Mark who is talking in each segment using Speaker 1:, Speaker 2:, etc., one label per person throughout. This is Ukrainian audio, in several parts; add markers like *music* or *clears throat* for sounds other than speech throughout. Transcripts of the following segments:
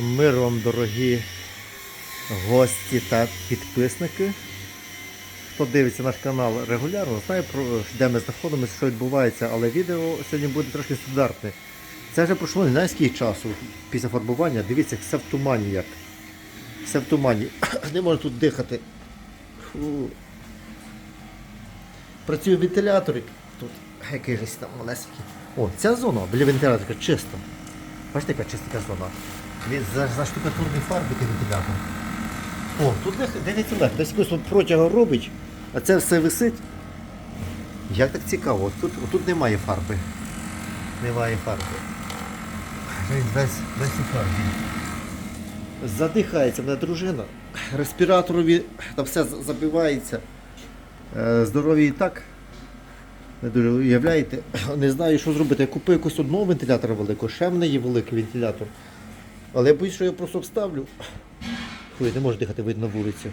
Speaker 1: Мир вам, дорогі гості та підписники. Хто дивиться наш канал регулярно, знає, про, де ми знаходимося, що відбувається, але відео сьогодні буде трошки стандартне. Це вже пройшло не знаю скільки часу після фарбування. Дивіться, все в тумані як. Все в тумані. *coughs* Не можу тут дихати. Фу. Працює вентилятор. Тут якийсь там малесенький. О, ця зона біля вентилятора чиста. Бачите, яка чиста зона. Він за, за штукатурні фарби той вентилятор. О, тут дивіться легко. Десь якось протягом робить, а це все висить. Як так цікаво, тут, тут немає фарби. Немає фарби. Весь, весь у фарбі. Задихається мене дружина. Респіраторові там все забивається. Е, Здоров'я і так. Не дуже уявляєте. *clears throat* Не знаю, що зробити. Я купив якось одного вентилятора великого, ще в мене є великий вентилятор. Але я боюсь, що я просто вставлю. Я *clears throat* не можу дихати видно на вулицю.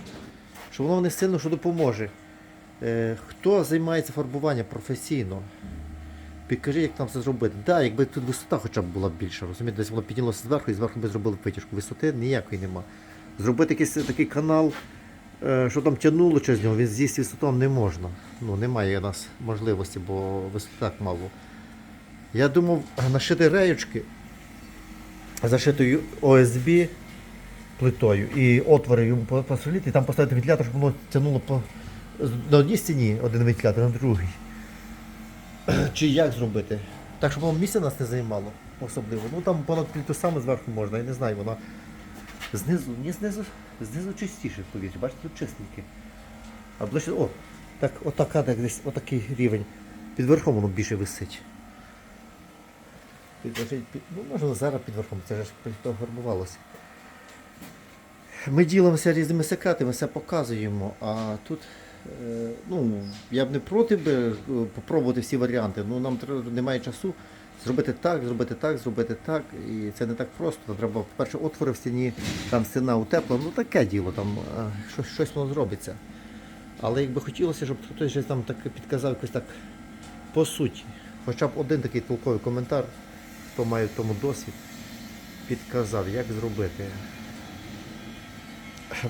Speaker 1: Що воно не сильно що допоможе. Е, хто займається фарбуванням професійно? Підкажи, як там це зробити. Так, да, якби тут висота хоча б була більша, розумієте, десь воно піднялося зверху і зверху би зробили витяжку. Висоти ніякої нема. Зробити якийсь такий канал, е, що там тягнуло через нього, він з'їсти висоту не можна. Ну, немає у нас можливості, бо так мало. Я думав нашити реючки, зашитою ОСБ плитою і отвори йому по- посолити, і там поставити вентилятор, щоб воно тягнуло по на одній стіні один вентилятор, на другій. *clears throat* Чи як зробити? Так, щоб воно місця нас не займало особливо. Ну там понад плиту саме зверху можна, я не знаю, вона знизу, ні знизу, знизу чистіше, повірте, бачите, тут чистеньке. А ближче, о, так, отака, так, десь, отакий рівень. Під верхом воно більше висить. Під, ну, може зараз під верхом, це ж пофарбувалося. Ми ділимося різними секретами, все показуємо, а тут е, ну, я б не проти би е, попробувати всі варіанти. Ну, нам треба, немає часу зробити так, зробити так, зробити так. І це не так просто. Треба, по-перше, отвори в стіні, там стіна утепла, ну таке діло, там е, щось воно зробиться. Але якби хотілося, щоб хтось щось там так підказав якось так по суті. Хоча б один такий толковий коментар, хто має в тому досвід, підказав, як зробити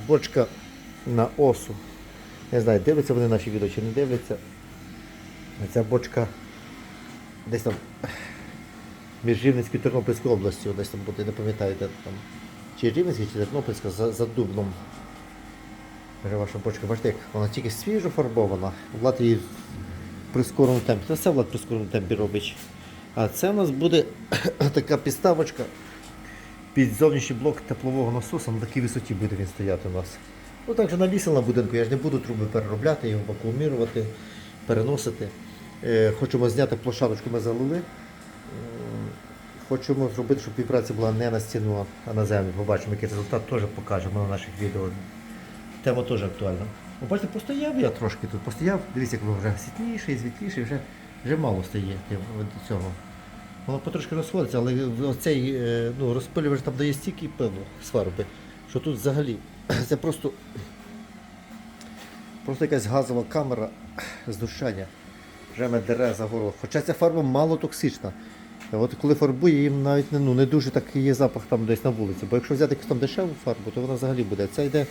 Speaker 1: бочка на осу. Не знаю, дивляться вони наші відео чи не дивляться. Ця бочка десь там між Рівненською і Тернопільською областю, десь там буде, не пам'ятаю, де там. Чи Рівненська, чи Тернопільська за, за дубном. Вже ваша бочка, бачите, вона тільки свіжо фарбована. Влад її в прискореному темпі. Це все Влад в прискореному темпі робить. А це у нас буде *clears throat* така підставочка під зовнішній блок теплового насосу на такій висоті буде він стояти у нас. Ну так же навісила на будинку, я ж не буду труби переробляти, його вакуумірувати, переносити. Е, хочемо зняти площадочку, ми залили. М, Хочемо зробити, щоб вібрація була не на стіну, а на землю. Побачимо, який результат теж покажемо на наших відео. Тема теж актуальна. Ви бачите, постояв я трошки тут, постояв, дивіться, як вже світліше і вже, вже мало стає від цього. Воно потрошки розходиться, але оцей е, ну, розпилювач там дає стільки з фарби, що тут взагалі *clears throat* це просто, просто якась газова камера здушання. Вже мене дере за горло. Хоча ця фарба мало токсична. От коли фарбує, їм навіть не, ну, не дуже так є запах там десь на вулиці. Бо якщо взяти якусь там дешеву фарбу, то вона взагалі буде. Це йде,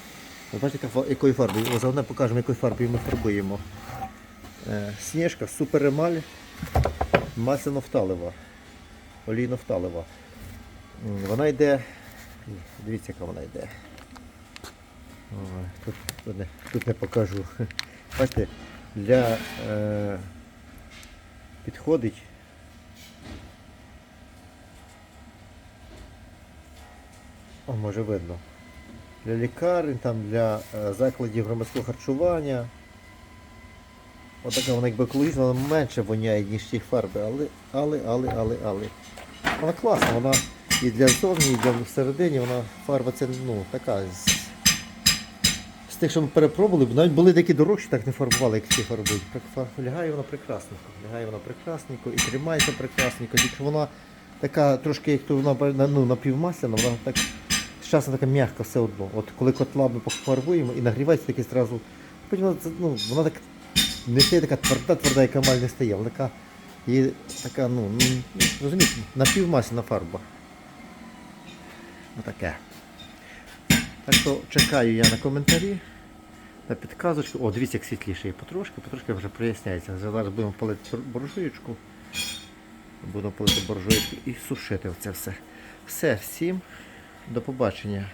Speaker 1: ви бачите, якої фарби. О, Заодно покажемо, якою фарбою ми фарбуємо. Е, Сніжка, супер емаль, масляно-фталева олійно-фталева. Вона йде. Дивіться, яка вона йде. Тут, тут, не, тут не покажу. *laughs* Бачите, для е, підходить. О, може видно. Для лікарень, там, для е, закладів громадського харчування. Отака вона якби екологічна, вона менше воняє, ніж ті фарби, але, але, але, але, але. Вона класна, вона і для зовні, і для всередині, вона фарба це ну, така. З, з тих, що ми перепробували, навіть були такі дорожчі, так не фарбували, як ці фарбують. Лягає вона прекрасненько, лягає вона прекрасненько і тримається прекрасненько. Якщо вона така трошки, як то вона ну, напівмасляна, вона так зараз така м'яка все одно. От коли котла ми пофарбуємо і нагрівається таке зразу, вона, ну, вона так не стає така тверда, тверда, як амаль не стає. Вона така, і така, ну, розумієте, напівмасна фарба. Отаке. Так що чекаю я на коментарі, на підказочку. О, дивіться, як світліше і потрошки, потрошки вже проясняється. Зараз будемо палити боржуючку. Будемо палити боржуючку і сушити це все. Все, всім. До побачення.